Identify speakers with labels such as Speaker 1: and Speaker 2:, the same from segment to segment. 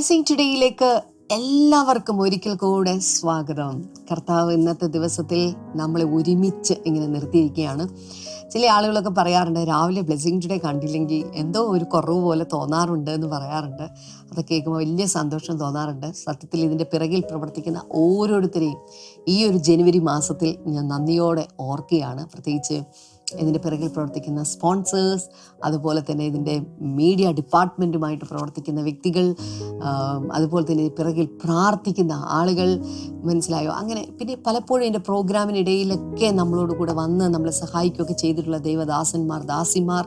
Speaker 1: Blessing ടുഡേയിലേക്ക് എല്ലാവർക്കും ഒരിക്കൽ കൂടെ സ്വാഗതം. കർത്താവ് ഇന്നത്തെ ദിവസത്തിൽ നമ്മളെ ഒരുമിച്ച് ഇങ്ങനെ നിർത്തിയിരിക്കുകയാണ്. ചില ആളുകളൊക്കെ പറയാറുണ്ട് രാവിലെ ബ്ലെസ്സിങ് ടുഡേ കണ്ടില്ലെങ്കിൽ എന്തോ ഒരു കുറവ് പോലെ തോന്നാറുണ്ട് എന്ന് പറയാറുണ്ട്. അതൊക്കെ കേൾക്കുമ്പോൾ വലിയ സന്തോഷം തോന്നാറുണ്ട്. സത്യത്തിൽ ഇതിന്റെ പിറകിൽ പ്രവർത്തിക്കുന്ന ഓരോരുത്തരെയും ഈ ഒരു ജനുവരി മാസത്തിൽ ഞാൻ നന്ദിയോടെ ഓർക്കുകയാണ്. പ്രത്യേകിച്ച് ഇതിന്റെ പിറകിൽ പ്രവർത്തിക്കുന്ന സ്പോൺസേഴ്സ് അതുപോലെ തന്നെ ഇതിന്റെ മീഡിയ ഡിപ്പാർട്ട്മെന്റുമായിട്ട് പ്രവർത്തിക്കുന്ന വ്യക്തികൾ അതുപോലെ തന്നെ പിറകിൽ പ്രാർത്ഥിക്കുന്ന ആളുകൾ മനസ്സിലായോ? അങ്ങനെ പിന്നെ പലപ്പോഴും എന്റെ പ്രോഗ്രാമിനിടയിലൊക്കെ നമ്മളോട് കൂടെ വന്ന് നമ്മളെ സഹായിക്കുകയൊക്കെ ചെയ്തിട്ടുള്ള ദൈവദാസന്മാർ ദാസിമാർ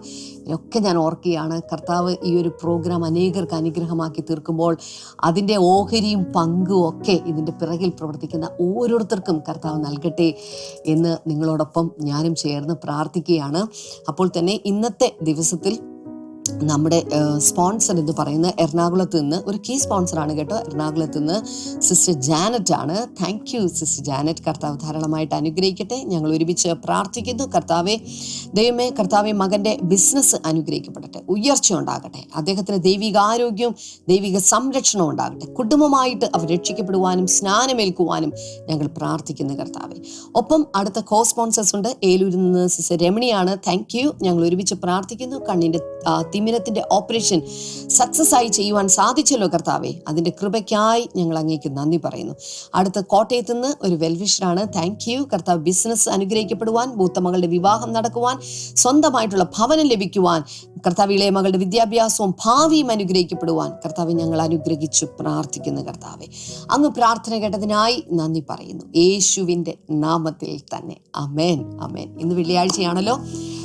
Speaker 1: ഒക്കെ ഞാൻ ഓർക്കുകയാണ്. കർത്താവ് ഈ ഒരു പ്രോഗ്രാം അനേകർക്ക് അനുഗ്രഹമാക്കി തീർക്കുമ്പോൾ അതിന്റെ ഓഹരിയും പങ്കും ഒക്കെ ഇതിന്റെ പിറകിൽ പ്രവർത്തിക്കുന്ന ഓരോരുത്തർക്കും കർത്താവ് നൽകട്ടെ എന്ന് നിങ്ങളോടൊപ്പം ഞാനും ചേർന്ന് പ്രാർത്ഥിക്കുകയാണ്. അപ്പോൾ തന്നെ ഇന്നത്തെ ദിവസത്തിൽ നമ്മുടെ സ്പോൺസർ എന്ന് പറയുന്നത് എറണാകുളത്ത് നിന്ന് ഒരു കീ സ്പോൺസറാണ് കേട്ടോ. എറണാകുളത്ത് നിന്ന് സിസ്റ്റർ ജാനറ്റ് ആണ്. താങ്ക് യു സിസ്റ്റർ ജാനറ്റ് കർത്താവ് ധാരാളമായിട്ട് അനുഗ്രഹിക്കട്ടെ. ഞങ്ങൾ ഒരുമിച്ച് പ്രാർത്ഥിക്കുന്നു. കർത്താവെ ദൈവമേ കർത്താവെ മകന്റെ ബിസിനസ് അനുഗ്രഹിക്കപ്പെടട്ടെ. ഉയർച്ച ഉണ്ടാകട്ടെ. അദ്ദേഹത്തിന് ദൈവിക ആരോഗ്യവും ദൈവിക സംരക്ഷണവും ഉണ്ടാകട്ടെ. കുടുംബമായിട്ട് അവർ രക്ഷിക്കപ്പെടുവാനും സ്നാനമേൽക്കുവാനും ഞങ്ങൾ പ്രാർത്ഥിക്കുന്നു കർത്താവെ. ഒപ്പം അടുത്ത കോ സ്പോൺസേഴ്സ് ഉണ്ട്. ഏലൂരിൽ നിന്ന് സിസ്റ്റർ രമണിയാണ്. താങ്ക് യു ഞങ്ങൾ ഒരുമിച്ച് പ്രാർത്ഥിക്കുന്നു. കണ്ണിന്റെ ആ, തിമിരത്തിന്റെ ഓപ്പറേഷൻ സക്സസ് ആയി ചെയ്യുവാൻ സാധിച്ചല്ലോ കർത്താവെ. അതിന്റെ കൃപയ്ക്കായി ഞങ്ങൾ അങ്ങേക്ക് നന്ദി പറയുന്നു. അടുത്ത കോട്ടയത്ത് നിന്ന് ഒരു വെൽവിഷറാണ്. താങ്ക് യു കർത്താവ് ബിസിനസ് അനുഗ്രഹിക്കപ്പെടുവാൻ മൂത്തമകളുടെ വിവാഹം നടക്കുവാൻ സ്വന്തമായിട്ടുള്ള ഭവനം ലഭിക്കുവാൻ കർത്താവ് ഇളയ മകളുടെ വിദ്യാഭ്യാസവും ഭാവിയും അനുഗ്രഹിക്കപ്പെടുവാൻ കർത്താവ് ഞങ്ങൾ അനുഗ്രഹിച്ചു പ്രാർത്ഥിക്കുന്നു കർത്താവെ. അങ്ങ് പ്രാർത്ഥന കേട്ടതിനായി നന്ദി പറയുന്നു. യേശുവിന്റെ നാമത്തിൽ തന്നെ. അമേൻ അമേൻ ഇന്ന് വെള്ളിയാഴ്ചയാണല്ലോ.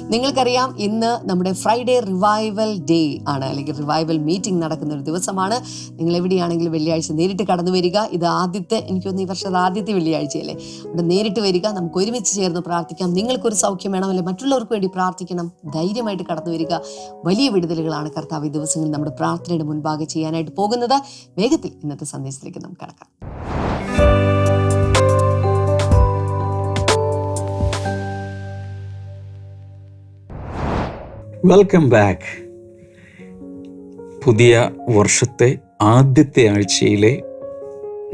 Speaker 1: നിങ്ങൾക്കറിയാം ഇന്ന് നമ്മുടെ ഫ്രൈഡേ റിവൈവൽ ഡേ ആണ് അല്ലെങ്കിൽ റിവൈവൽ മീറ്റിംഗ് നടക്കുന്ന ഒരു ദിവസമാണ്. നിങ്ങൾ എവിടെയാണെങ്കിലും വെള്ളിയാഴ്ച നേരിട്ട് കടന്നു വരിക. ഇത് ആദ്യത്തെ എനിക്കൊന്ന് ഈ വർഷത്തെ ആദ്യത്തെ വെള്ളിയാഴ്ചയല്ലേ? അവിടെ നേരിട്ട് വരിക നമുക്ക് ഒരുമിച്ച് ചേർന്ന് പ്രാർത്ഥിക്കാം. നിങ്ങൾക്കൊരു സൗഖ്യം വേണം അല്ലെങ്കിൽ മറ്റുള്ളവർക്ക് വേണ്ടി പ്രാർത്ഥിക്കണം. ധൈര്യമായിട്ട് കടന്നു വരിക. വലിയ വിടുതലുകളാണ് കർത്താവ് ഈ ദിവസങ്ങളിൽ നമ്മുടെ പ്രാർത്ഥനയുടെ മുൻപാകെ ചെയ്യാനായിട്ട് പോകുന്നത്. വേഗത്തിൽ ഇന്നത്തെ സന്ദേശത്തിലേക്ക് നമുക്ക് കടക്കാം.
Speaker 2: വെൽക്കം ബാക്ക് പുതിയ വർഷത്തെ ആദ്യത്തെ ആഴ്ചയിലെ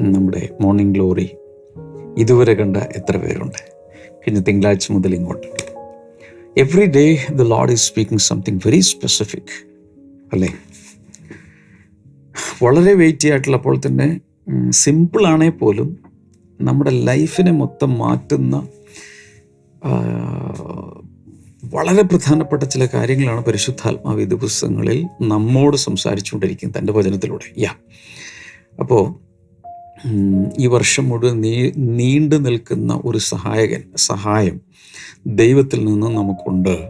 Speaker 2: നമ്മുടെ മോർണിംഗ് ഗ്ലോറി ഇതുവരെ കണ്ട എത്ര പേരുണ്ട്? കഴിഞ്ഞ തിങ്കളാഴ്ച മുതൽ ഇങ്ങോട്ട്. Every day the Lord is speaking something very specific അല്ലേ? വളരെ വെയിറ്റി ആയിട്ടുള്ളപ്പോൾ തന്നെ സിമ്പിളാണേ പോലും നമ്മുടെ ലൈഫിനെ മൊത്തം മാറ്റുന്ന വളരെ പ്രധാനപ്പെട്ട ചില കാര്യങ്ങളാണ് പരിശുദ്ധാത്മാവ് ഈ ദിവസങ്ങളിൽ നമ്മോട് സംസാരിച്ചുകൊണ്ടിരിക്കുന്നത് തന്റെ വചനത്തിലൂടെ. യാ അപ്പോൾ ഈ വർഷം മുഴുവൻ നീ നീണ്ടു നിൽക്കുന്ന ഒരു സഹായകൻ സഹായം ദൈവത്തിൽ നിന്ന് നമുക്കുണ്ട്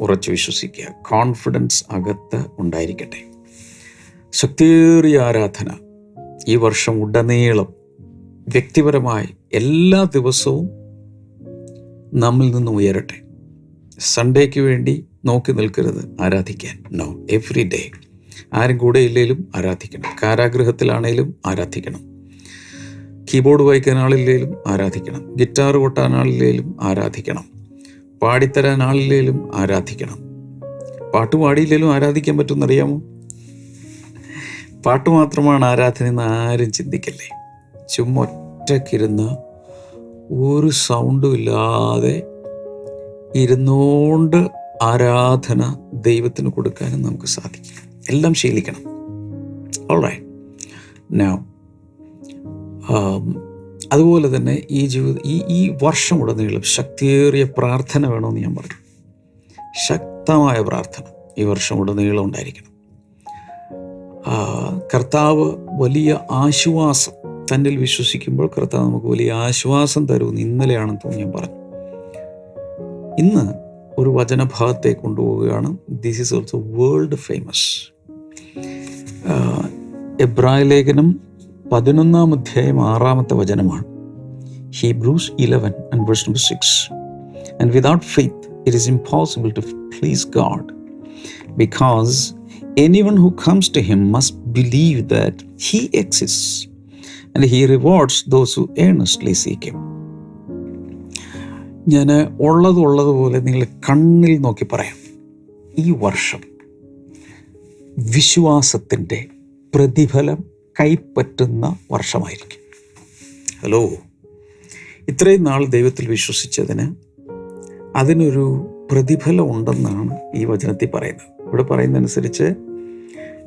Speaker 2: ഉറച്ചു വിശ്വസിക്കുക. കോൺഫിഡൻസ് അകത്ത് ഉണ്ടായിരിക്കട്ടെ. ശക്തിയേറിയ ആരാധന. ഈ വർഷം ഉടനീളം വ്യക്തിപരമായി എല്ലാ ദിവസവും നമ്മിൽ നിന്നും ഉയരട്ടെ. സൺഡേക്ക് വേണ്ടി നോക്കി നിൽക്കരുത് ആരാധിക്കാൻ. നോ എവ്രി ഡേ ആരും കൂടെ ഇല്ലെങ്കിലും ആരാധിക്കണം. കാരാഗ്രഹത്തിലാണേലും ആരാധിക്കണം. കീബോർഡ് വായിക്കാൻ ആളില്ലെങ്കിലും ആരാധിക്കണം. ഗിറ്റാർ കൊട്ടാൻ ആളില്ലെങ്കിലും ആരാധിക്കണം. പാടിത്തരാൻ ആളില്ലെങ്കിലും ആരാധിക്കണം. പാട്ട് പാടിയില്ലെങ്കിലും ആരാധിക്കാൻ പറ്റുമെന്നറിയാമോ? പാട്ട് മാത്രമാണ് ആരാധന എന്ന് ആരും ചിന്തിക്കല്ലേ. ചുമ്മാ ഒറ്റക്കിരുന്ന് ഒരു സൗണ്ടും ഇല്ലാതെ ഇരുന്നുകൊണ്ട് ആരാധന ദൈവത്തിന് കൊടുക്കാനും നമുക്ക് സാധിക്കും. എല്ലാം ശീലിക്കണം. ഓൾറൈറ്റ് നൗ അതുപോലെ തന്നെ ഈ ജീവിത ഈ ഈ വർഷം ഉടനീളം ശക്തിയേറിയ പ്രാർത്ഥന വേണമെന്ന് ഞാൻ പറഞ്ഞു. ശക്തമായ പ്രാർത്ഥന ഈ വർഷം ഉടനീളം ഉണ്ടായിരിക്കണം കർത്താവ് വലിയ ആശ്വാസം തന്നിൽ വിശ്വസിക്കുമ്പോൾ കർത്താവ് നമുക്ക് വലിയ ആശ്വാസം തരുമെന്ന് ഇന്നലെയാണെന്ന് ഞാൻ പറഞ്ഞു. ഇന്ന് ഒരു വചനഭാഗത്തെ കൊണ്ടുപോവുകയാണ്. This is also world famous എബ്രായ ലേഖനം പതിനൊന്നാം അധ്യായം ആറാമത്തെ വചനമാണ്. Hebrews eleven and verse number six and without faith it is impossible to please God because anyone who comes to him must believe that he exists and he rewards those who earnestly seek him. ഞാൻ ഉള്ളതുപോലെ നിങ്ങൾ കണ്ണിൽ നോക്കി പറയാം. ഈ വർഷം വിശ്വാസത്തിന്റെ പ്രതിഫലം കൈപ്പറ്റുന്ന വർഷമായിരിക്കും. ഹലോ ഇത്രയും നാൾ ദൈവത്തിൽ വിശ്വസിച്ചതിന് അതിനൊരു പ്രതിഫലം ഉണ്ടെന്നാണ് ഈ വചനത്തിൽ പറയുന്നത്. ഇവിടെ പറയുന്നതനുസരിച്ച്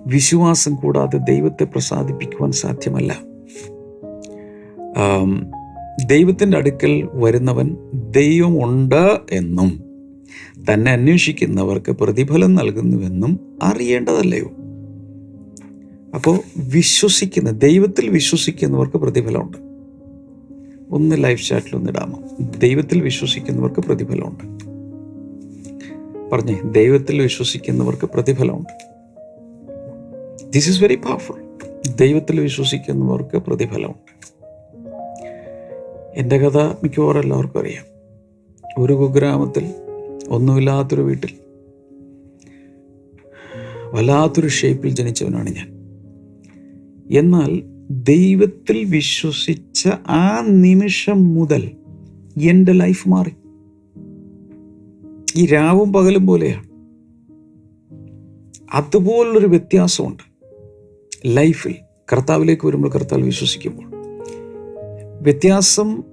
Speaker 2: വിശ്വാസം കൂടാതെ ദൈവത്തെ പ്രസാദിപ്പിക്കുവാൻ സാധ്യമല്ല. ദൈവത്തിന്റെ അടുക്കൽ വരുന്നവൻ ദൈവമുണ്ട് എന്നും തന്നെ അന്വേഷിക്കുന്നവർക്ക് പ്രതിഫലം നൽകുന്നുവെന്നും അറിയേണ്ടതല്ലയോ? അപ്പോൾ വിശ്വസിക്കുന്ന ദൈവത്തിൽ വിശ്വസിക്കുന്നവർക്ക് പ്രതിഫലമുണ്ട്. ഒന്ന് ലൈഫ് ചാറ്റിൽ ഒന്ന് ഇടാമോ? ദൈവത്തിൽ വിശ്വസിക്കുന്നവർക്ക് പ്രതിഫലമുണ്ട്. പറഞ്ഞേ ദൈവത്തിൽ വിശ്വസിക്കുന്നവർക്ക് പ്രതിഫലമുണ്ട്. ദിസ് ഈസ് വെരി പവർഫുൾ ദൈവത്തിൽ വിശ്വസിക്കുന്നവർക്ക് പ്രതിഫലമുണ്ട്. എന്റെ കഥ മിക്കവാറും എല്ലാവർക്കും അറിയാം. ഒരു കുഗ്രാമത്തിൽ ഒന്നുമില്ലാത്തൊരു വീട്ടിൽ വല്ലാത്തൊരു ഷേപ്പിൽ ജനിച്ചവനാണ് ഞാൻ. എന്നാൽ ദൈവത്തിൽ വിശ്വസിച്ച ആ നിമിഷം മുതൽ എന്റെ ലൈഫ് മാറി. ഈ രാവും പകലും പോലെയാണ്. അതുപോലൊരു വ്യത്യാസമുണ്ട്. ലൈഫിൽ കർത്താവിലേക്ക് വരുമ്പോൾ കർത്താവ് വിശ്വസിക്കുമ്പോൾ. വ്യത്യാസം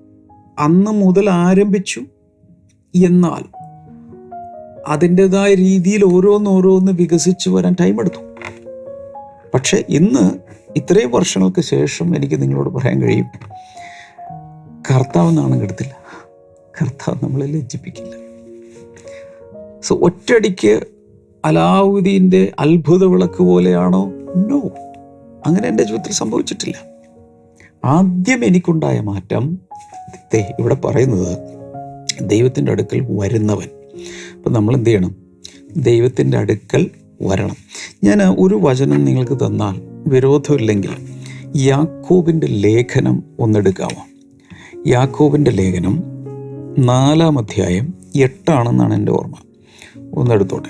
Speaker 2: അന്ന് മുതൽ ആരംഭിച്ചു എന്നാൽ അതിന്റെതായ രീതിയിൽ ഓരോന്നോരോന്ന് വികസിച്ചു വരാൻ ടൈം എടുത്തു. പക്ഷേ ഇന്ന് ഇത്രയും വർഷങ്ങൾക്ക് ശേഷം എനിക്ക് നിങ്ങളോട് പറയാൻ കഴിയും കർത്താവ് നാണം കെടുത്തില്ല. കർത്താവ് നമ്മളെ ലജ്ജിപ്പിക്കില്ല. സോ ഒറ്റടിക്ക് അലാവുദ്ദീന്റെ അത്ഭുത വിളക്ക് പോലെയാണോ? നോ അങ്ങനെ എന്റെ ജീവിതത്തിൽ സംഭവിച്ചിട്ടില്ല. ആദ്യം എനിക്കുണ്ടായ മാറ്റം ഇവിടെ പറയുന്നത് ദൈവത്തിന്റെ അടുക്കൽ വരുന്നവൻ. അപ്പം നമ്മൾ എന്ത് ചെയ്യണം? ദൈവത്തിന്റെ അടുക്കൽ വരണം. ഞാൻ ഒരു വചനം നിങ്ങൾക്ക് തന്നാൽ വിരോധമില്ലെങ്കിൽ യാക്കോബിന്റെ ലേഖനം ഒന്നെടുക്കാമോ? യാക്കോബിന്റെ ലേഖനം നാലാം അധ്യായം എട്ടാണെന്നാണ് എന്റെ ഓർമ്മ. ഒന്നെടുത്തോട്ടെ.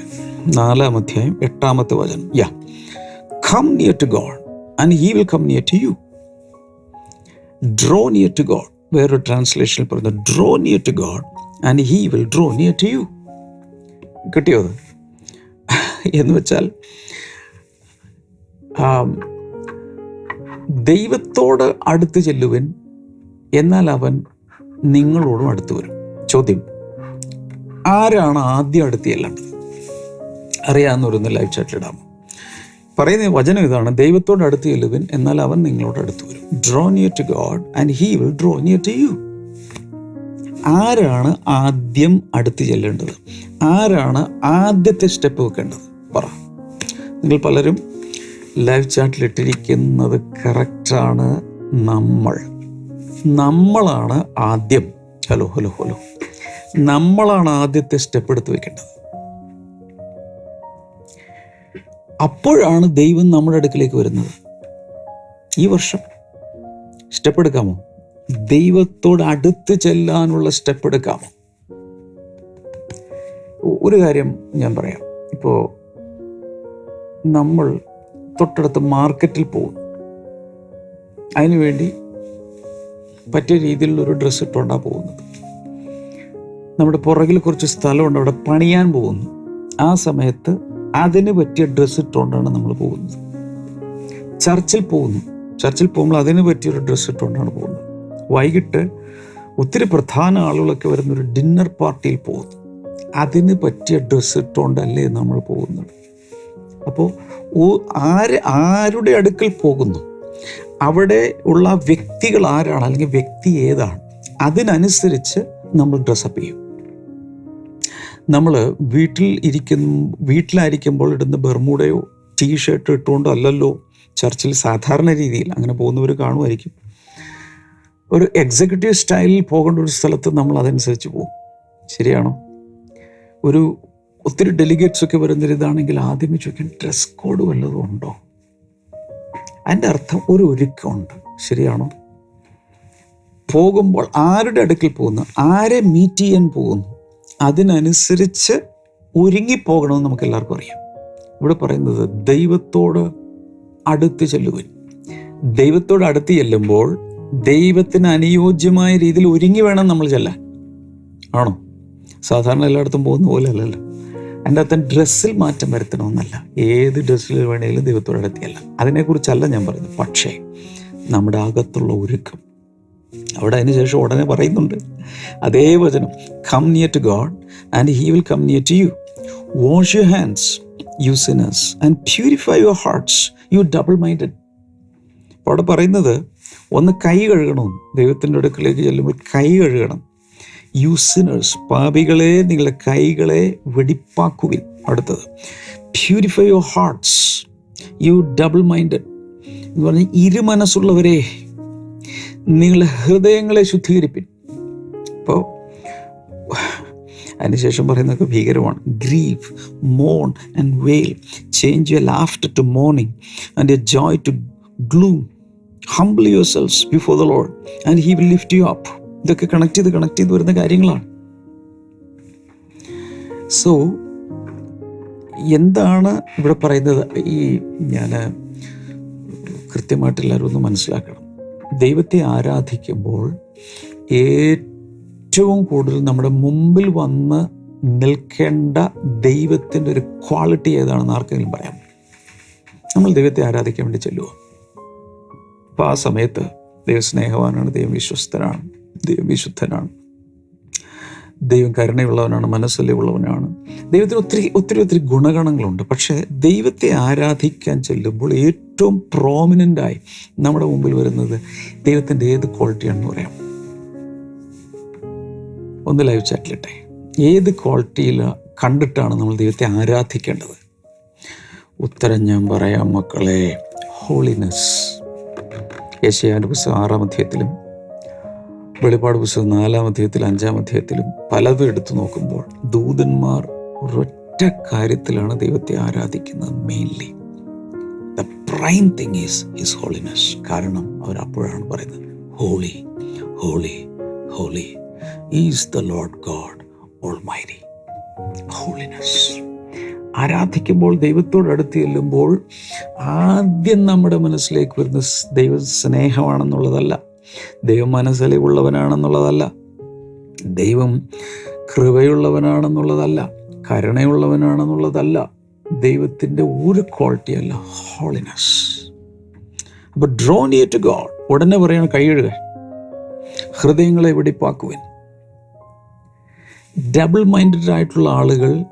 Speaker 2: നാലാം അധ്യായം എട്ടാമത്തെ വചനം. Ya come near to God and he will come near to you draw near to God വേറൊരു ട്രാൻസ്ലേഷനിൽ പറയുന്നത് draw near to God and he will draw near to you കിട്ടിയോ അത്? എന്ന് വെച്ചാൽ ദൈവത്തോട് അടുത്ത് ചെല്ലുവൻ എന്നാൽ അവൻ നിങ്ങളോടും അടുത്ത് വരും. ചോദ്യം ആരാണ് ആദ്യം അടുത്ത് ചെല്ലേണ്ടത്? അറിയാവുന്നവരൊന്ന് ലൈവ് ചാറ്റിലിടാമോ പറയുന്ന വചനം ഇതാണ് ദൈവത്തോട് അടുത്ത് ചെല്ലുവിൻ എന്നാൽ അവൻ നിങ്ങളോട് അടുത്ത് വരും. Draw near to God and he will draw near to you ആരാണ് ആദ്യം അടുത്ത് ചെല്ലേണ്ടത്? ആരാണ് ആദ്യത്തെ സ്റ്റെപ്പ് വെക്കേണ്ടത്? പറ. നിങ്ങൾ പലരും ലൈവ് ചാറ്റിൽ ഇട്ടിരിക്കുന്നത് കറക്റ്റാണ് നമ്മൾ. നമ്മളാണ് ആദ്യം. Hello hello hello. നമ്മളാണ് ആദ്യത്തെ സ്റ്റെപ്പ് എടുത്ത് വെക്കേണ്ടത്. അപ്പോഴാണ് ദൈവം നമ്മുടെ അടുക്കിലേക്ക് വരുന്നത്. ഈ വർഷം സ്റ്റെപ്പ് എടുക്കാമോ? ദൈവത്തോട് അടുത്ത് ചെല്ലാനുള്ള സ്റ്റെപ്പ് എടുക്കാമോ? ഒരു കാര്യം ഞാൻ പറയാം. ഇപ്പോൾ നമ്മൾ തൊട്ടടുത്ത് മാർക്കറ്റിൽ പോകും അതിനുവേണ്ടി പറ്റിയ രീതിയിലുള്ള ഒരു ഡ്രസ്സ് ഇട്ടുകൊണ്ടാണ് പോകുന്നത്. നമ്മുടെ പുറകിൽ കുറച്ച് സ്ഥലമുണ്ട്. അവിടെ പണിയാൻ പോകുന്നു. ആ സമയത്ത് അതിന് പറ്റിയ ഡ്രസ്സ് ഇട്ടുകൊണ്ടാണ് നമ്മൾ പോകുന്നത്. ചർച്ചിൽ പോകുന്നു. ചർച്ചിൽ പോകുമ്പോൾ അതിന് പറ്റിയൊരു ഡ്രസ്സ് ഇട്ടുകൊണ്ടാണ് പോകുന്നത്. വൈകിട്ട് ഒത്തിരി പ്രധാന ആളുകളൊക്കെ വരുന്ന ഒരു ഡിന്നർ പാർട്ടിയിൽ പോകുന്നു. അതിന് പറ്റിയ ഡ്രസ്സ് ഇട്ടുകൊണ്ടല്ലേ നമ്മൾ പോകുന്നത്. അപ്പോൾ ആര് ആരുടെ അടുക്കൽ പോകുന്നു? അവിടെ ഉള്ള വ്യക്തികൾ ആരാണ്? അല്ലെങ്കിൽ വ്യക്തി ഏതാണ്? അതിനനുസരിച്ച് നമ്മൾ ഡ്രസ്സപ്പ് ചെയ്യും. നമ്മൾ വീട്ടിൽ ഇരിക്കുന്ന വീട്ടിലായിരിക്കുമ്പോൾ ഇടുന്ന ബെർമൂടയോ ടീ ഷർട്ട് ഇട്ടുകൊണ്ടോ അല്ലല്ലോ ചർച്ചിൽ സാധാരണ രീതിയിൽ അങ്ങനെ പോകുന്നവർ കാണുമായിരിക്കും. ഒരു എക്സിക്യൂട്ടീവ് സ്റ്റൈലിൽ പോകേണ്ട ഒരു സ്ഥലത്ത് നമ്മൾ അതനുസരിച്ച് പോകും. ശരിയാണോ? ഒരു ഒത്തിരി ഡെലിഗേറ്റ്സ് ഒക്കെ വരുന്ന ഇതാണെങ്കിൽ ആദ്യമേ ചോദിക്കാൻ ഡ്രസ് കോഡ് വല്ലതും ഉണ്ടോ? അതിന്റെ അർത്ഥം ഒരു ഒരുക്കമുണ്ട്. ശരിയാണോ? പോകുമ്പോൾ ആരുടെ അടുക്കൽ പോകുന്നു? ആരെ മീറ്റ് ചെയ്യാൻ പോകുന്നു? അതിനനുസരിച്ച് ഒരുങ്ങിപ്പോകണമെന്ന് നമുക്ക് എല്ലാവർക്കും അറിയാം. ഇവിടെ പറയുന്നത് ദൈവത്തോട് അടുത്ത് ചെല്ലുവൻ. ദൈവത്തോട് അടുത്ത് ചെല്ലുമ്പോൾ ദൈവത്തിന് അനുയോജ്യമായ രീതിയിൽ ഒരുങ്ങി വേണം നമ്മൾ ചെല്ലാൻ. ആണോ? സാധാരണ എല്ലായിടത്തും പോകുന്ന പോലെ അല്ലല്ലോ. എന്റെ അത്തൻ ഡ്രസ്സിൽ മാറ്റം വരുത്തണമെന്നല്ല. ഏത് ഡ്രസ്സിൽ വേണമെങ്കിലും ദൈവത്തോട് അടുത്തിയല്ല അതിനെക്കുറിച്ചല്ല ഞാൻ പറയുന്നത്. പക്ഷേ നമ്മുടെ അകത്തുള്ള ഒരുക്കം അവിടെ അതിനുശേഷം ഉടനെ പറയുന്നുണ്ട്. അതേ വചനം come near to God and he will come near to you wash you hands you sinners and purify your hearts you double minded അപ്പോൾ അവിടെ പറയുന്നത് ഒന്ന് കൈ കഴുകണം. ദൈവത്തിന്റെ അടുക്കിലേക്ക് ചെല്ലുമ്പോൾ കൈ കഴുകണം. യു സിനേഴ്സ് പാപികളെ നിങ്ങളുടെ കൈകളെ വെടിപ്പാക്കുവിൻ. അടുത്തത് purify your hearts you double minded എന്ന് പറഞ്ഞാൽ ഇരുമനസ്സുള്ളവരെ നിങ്ങളുടെ ഹൃദയങ്ങളെ ശുദ്ധീകരിപ്പിൻ. അപ്പോൾ അതിനുശേഷം പറയുന്നതൊക്കെ ഭീകരമാണ്. Grieve Mon and wail change your laughter to mourning and your joy to gloom humble yourselves before the Lord and he will lift you up ഇതൊക്കെ കണക്ട് ചെയ്ത് കണക്ട് ചെയ്ത് വരുന്ന കാര്യങ്ങളാണ്. സോ എന്താണ് ഇവിടെ പറയുന്നത്? ഈ ഞാൻ കൃത്യമായിട്ട് എല്ലാവരും ഒന്ന് മനസ്സിലാക്കണം. ദൈവത്തെ ആരാധിക്കുമ്പോൾ ഏറ്റവും കൂടുതൽ നമ്മുടെ മുമ്പിൽ വന്ന് നിൽക്കേണ്ട ദൈവത്തിന്റെ ഒരു ക്വാളിറ്റി ഏതാണെന്ന് ആർക്കെങ്കിലും പറയാം നമ്മൾ ദൈവത്തെ ആരാധിക്കാൻ വേണ്ടി ചെല്ലുക അപ്പോൾ ആ സമയത്ത് ദൈവം സ്നേഹവാനാണ് ദൈവം വിശ്വസ്തനാണ് ദൈവം വിശുദ്ധനാണ് ദൈവം കരുണയുള്ളവനാണ് മനസ്സലിവുള്ളവനാണ്. ദൈവത്തിന് ഒത്തിരി ഒത്തിരി ഒത്തിരി ഗുണഗണങ്ങളുണ്ട്. പക്ഷേ ദൈവത്തെ ആരാധിക്കാൻ ചെല്ലുമ്പോൾ ഏറ്റവും പ്രോമിനന്റായി നമ്മുടെ മുമ്പിൽ വരുന്നത് ദൈവത്തിന്റെ ഏത് ക്വാളിറ്റിയാണെന്ന് പറയാം. ഒന്ന് ലൈവ് ചാറ്റിലിട്ടെ ഏത് ക്വാളിറ്റിയിൽ കണ്ടിട്ടാണ് നമ്മൾ ദൈവത്തെ ആരാധിക്കേണ്ടത്? ഉത്തരം ഞാൻ പറയാം മക്കളെ ഹോളിനെസ് യേശയാന്റെ പുസ്തകം ആറാം അധ്യായത്തിലും വെളിപാട് പുസ്തകം നാലാം അധ്യായത്തിലും അഞ്ചാം അധ്യായത്തിലും പലതും എടുത്തു നോക്കുമ്പോൾ ദൂതന്മാർ ഒരൊറ്റ കാര്യത്തിലാണ് ദൈവത്തെ ആരാധിക്കുന്നത് mainly prime thing is his holiness കാരണം അവർ അപ്പോഴാണ് പറയുന്നത് holy holy holy is the Lord God almighty holiness ആരാധിക്കുമ്പോൾ ദൈവത്തോട് അടുത്ത് ചെല്ലുമ്പോൾ ആദ്യം നമ്മുടെ മനസ്സിലേക്ക് വരുന്ന ദൈവ സ്നേഹമാണെന്നുള്ളതല്ല ദൈവം മനസ്സലിവുള്ളവനാണെന്നുള്ളതല്ല ദൈവം കൃപയുള്ളവനാണെന്നുള്ളതല്ല കരുണയുള്ളവനാണെന്നുള്ളതല്ല ദൈവത്തിന്റെ ഒരു ക്വാളിറ്റി അല്ല ഹോളിനസ് അപ്പോൾ ഡ്രോ നിയർ ടു ഗോഡ് ഉടനെ പറയണം കൈയെഴുക ഹൃദയങ്ങളെ വെടിപ്പാക്കുവിൻ. ഡബിൾ മൈൻഡഡ് ആയിട്ടുള്ള ആളുകൾ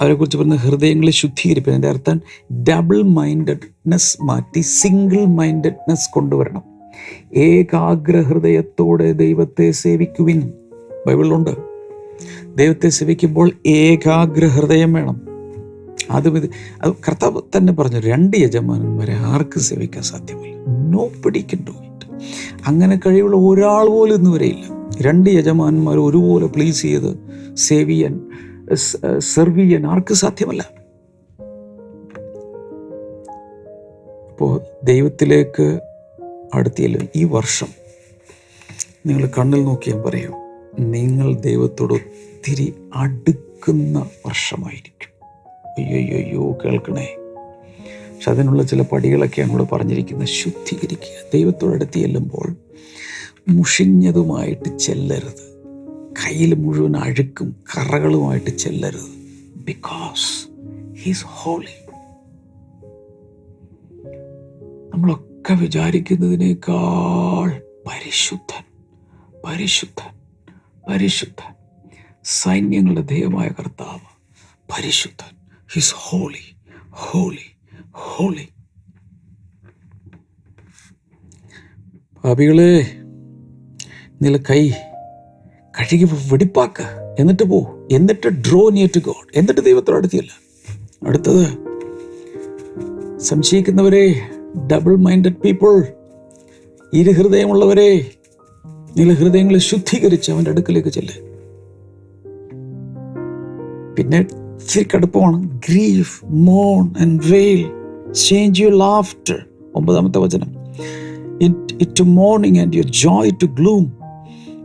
Speaker 2: അവരെക്കുറിച്ച് പറയുന്ന ഹൃദയങ്ങളെ ശുദ്ധീകരിപ്പിക്കും എന്റെ അർത്ഥം ഡബിൾ മൈൻഡഡ്നെസ് മാറ്റി സിംഗിൾ മൈൻഡഡ്നെസ് കൊണ്ടുവരണം. ഏകാഗ്ര ഹൃദയത്തോടെ ദൈവത്തെ സേവിക്കുവിൻ. ബൈബിളിലുണ്ട്. ദൈവത്തെ സേവിക്കുമ്പോൾ ഏകാഗ്ര ഹൃദയം വേണം. അതും അത് കർത്താവ് തന്നെ പറഞ്ഞു രണ്ട് യജമാനന്മാരെ ആർക്ക് സേവിക്കാൻ സാധ്യമല്ല. നോ പിടിക്കൻ ഡു അങ്ങനെ കഴിവുള്ള ഒരാൾ പോലും ഇന്ന് വരെയില്ല രണ്ട് യജമാനന്മാർ ഒരുപോലെ പ്ലീസ് ചെയ്ത് സേവ് ചെയ്യാൻ സെർവ് ചെയ്യാൻ ആർക്ക് സാധ്യമല്ല. അപ്പോൾ ദൈവത്തിലേക്ക് അടുത്തിയല്ലോ ഈ വർഷം. നിങ്ങൾ കണ്ണിൽ നോക്കിയാൽ പറയാം. നിങ്ങൾ ദൈവത്തോട് ഒത്തിരി അടുക്കുന്ന വർഷമായിരിക്കും. അയ്യോ കേൾക്കണേ. പക്ഷെ അതിനുള്ള ചില പടികളൊക്കെയാണ് ഇവിടെ പറഞ്ഞിരിക്കുന്നത് ശുദ്ധീകരിക്കുക. ദൈവത്തോട് അടുത്ത് ചെല്ലുമ്പോൾ മുഷിഞ്ഞതുമായിട്ട് ചെല്ലരുത്. കയ്യിൽ മുഴുവൻ അഴുക്കും കറകളുമായിട്ട് ചെല്ലരുത്. ബിക്കോസ് ഹീസ് ഹോളി നമ്മളൊക്കെ വിചാരിക്കുന്നതിനേക്കാൾ പരിശുദ്ധൻ പരിശുദ്ധൻ പരിശുദ്ധൻ. സൈന്യങ്ങളുടെ ദൈവമായ കർത്താവ് പരിശുദ്ധൻ. ഹിസ് ഹോളി ഹോളി ഹോളി പാപികളെ നില കൈ കഴുകി വെടിപ്പാക്ക. എന്നിട്ട് പോ. എന്നിട്ട് ഡ്രോ നിയർ ടു ഗോഡ് എന്നിട്ട് ദൈവത്തോട് അടുത്തില്ല അടുത്തത് സംശയിക്കുന്നവരെ ഡബിൾ മൈൻഡഡ് പീപ്പിൾ ഇരുഹൃദയമുള്ളവരെ നിങ്ങൾ ഹൃദയങ്ങളെ ശുദ്ധീകരിച്ച് അവന്റെ അടുക്കലേക്ക് ചെല്ലേ. പിന്നെ ഇച്ചിരി കടുപ്പമാണ് grief Mon and wail change you laughter ഒമ്പതാമത്തെ വചനം. It to mourning and your joy to gloom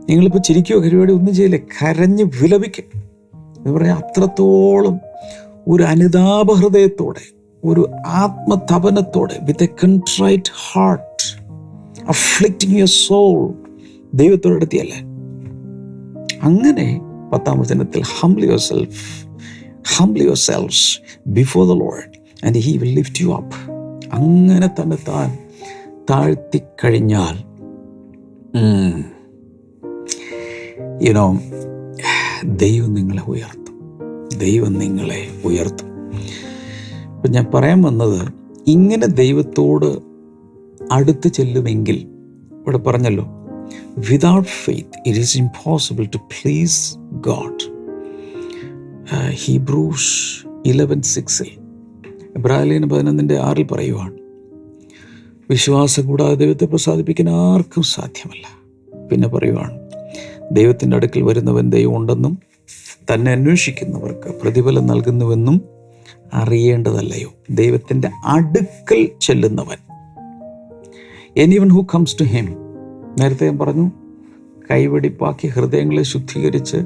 Speaker 2: നിങ്ങളിപ്പോൾ ചിരിക്കുകയോ പരിപാടി ഒന്നും ചെയ്യില്ല. കരഞ്ഞ് വിലപിക്കും. എന്ന് പറഞ്ഞാൽ അത്രത്തോളം ഒരു അനുതാപ ഹൃദയത്തോടെ ഒരു ആത്മതപനത്തോടെ with a contrite heart afflicting your soul ദൈവത്തോടെ അടുത്തിയല്ലേ? അങ്ങനെ പത്താം വചനത്തിൽ humbly yourself humbly yourselves before the Lord and he will lift you up അങ്ങനെ തന്നെ താൻ താഴ്ത്തിക്കഴിഞ്ഞാൽ യുനോ ദൈവം നിങ്ങളെ ഉയർത്തും. ദൈവം നിങ്ങളെ ഉയർത്തും. അപ്പം ഞാൻ പറയാൻ വന്നത് ഇങ്ങനെ ദൈവത്തോട് അടുത്ത് ചെല്ലുമെങ്കിൽ ഇവിടെ പറഞ്ഞല്ലോ without faith it is impossible to please God Hebrews eleven സിക്സിൽ ഇബ്രാഹിലിന് പതിനൊന്നിന്റെ ആറിൽ പറയുവാണ് വിശ്വാസം കൂടാതെ ദൈവത്തെ പ്രസാദിപ്പിക്കാൻ ആർക്കും സാധ്യമല്ല. പിന്നെ പറയുവാണ് ദൈവത്തിന്റെ അടുക്കൽ വരുന്നവൻ ദൈവമുണ്ടെന്നും തന്നെ അന്വേഷിക്കുന്നവർക്ക് പ്രതിഫലം നൽകുന്നുവെന്നും അറിയേണ്ടതല്ലയോ? ദൈവത്തിന്റെ അടുക്കൽ ചെല്ലുന്നവൻ. Anyone who comes to him നേരത്തെ ഞാൻ പറഞ്ഞു കൈവെടിപ്പാക്കി ഹൃദയങ്ങളെ ശുദ്ധീകരിച്ച്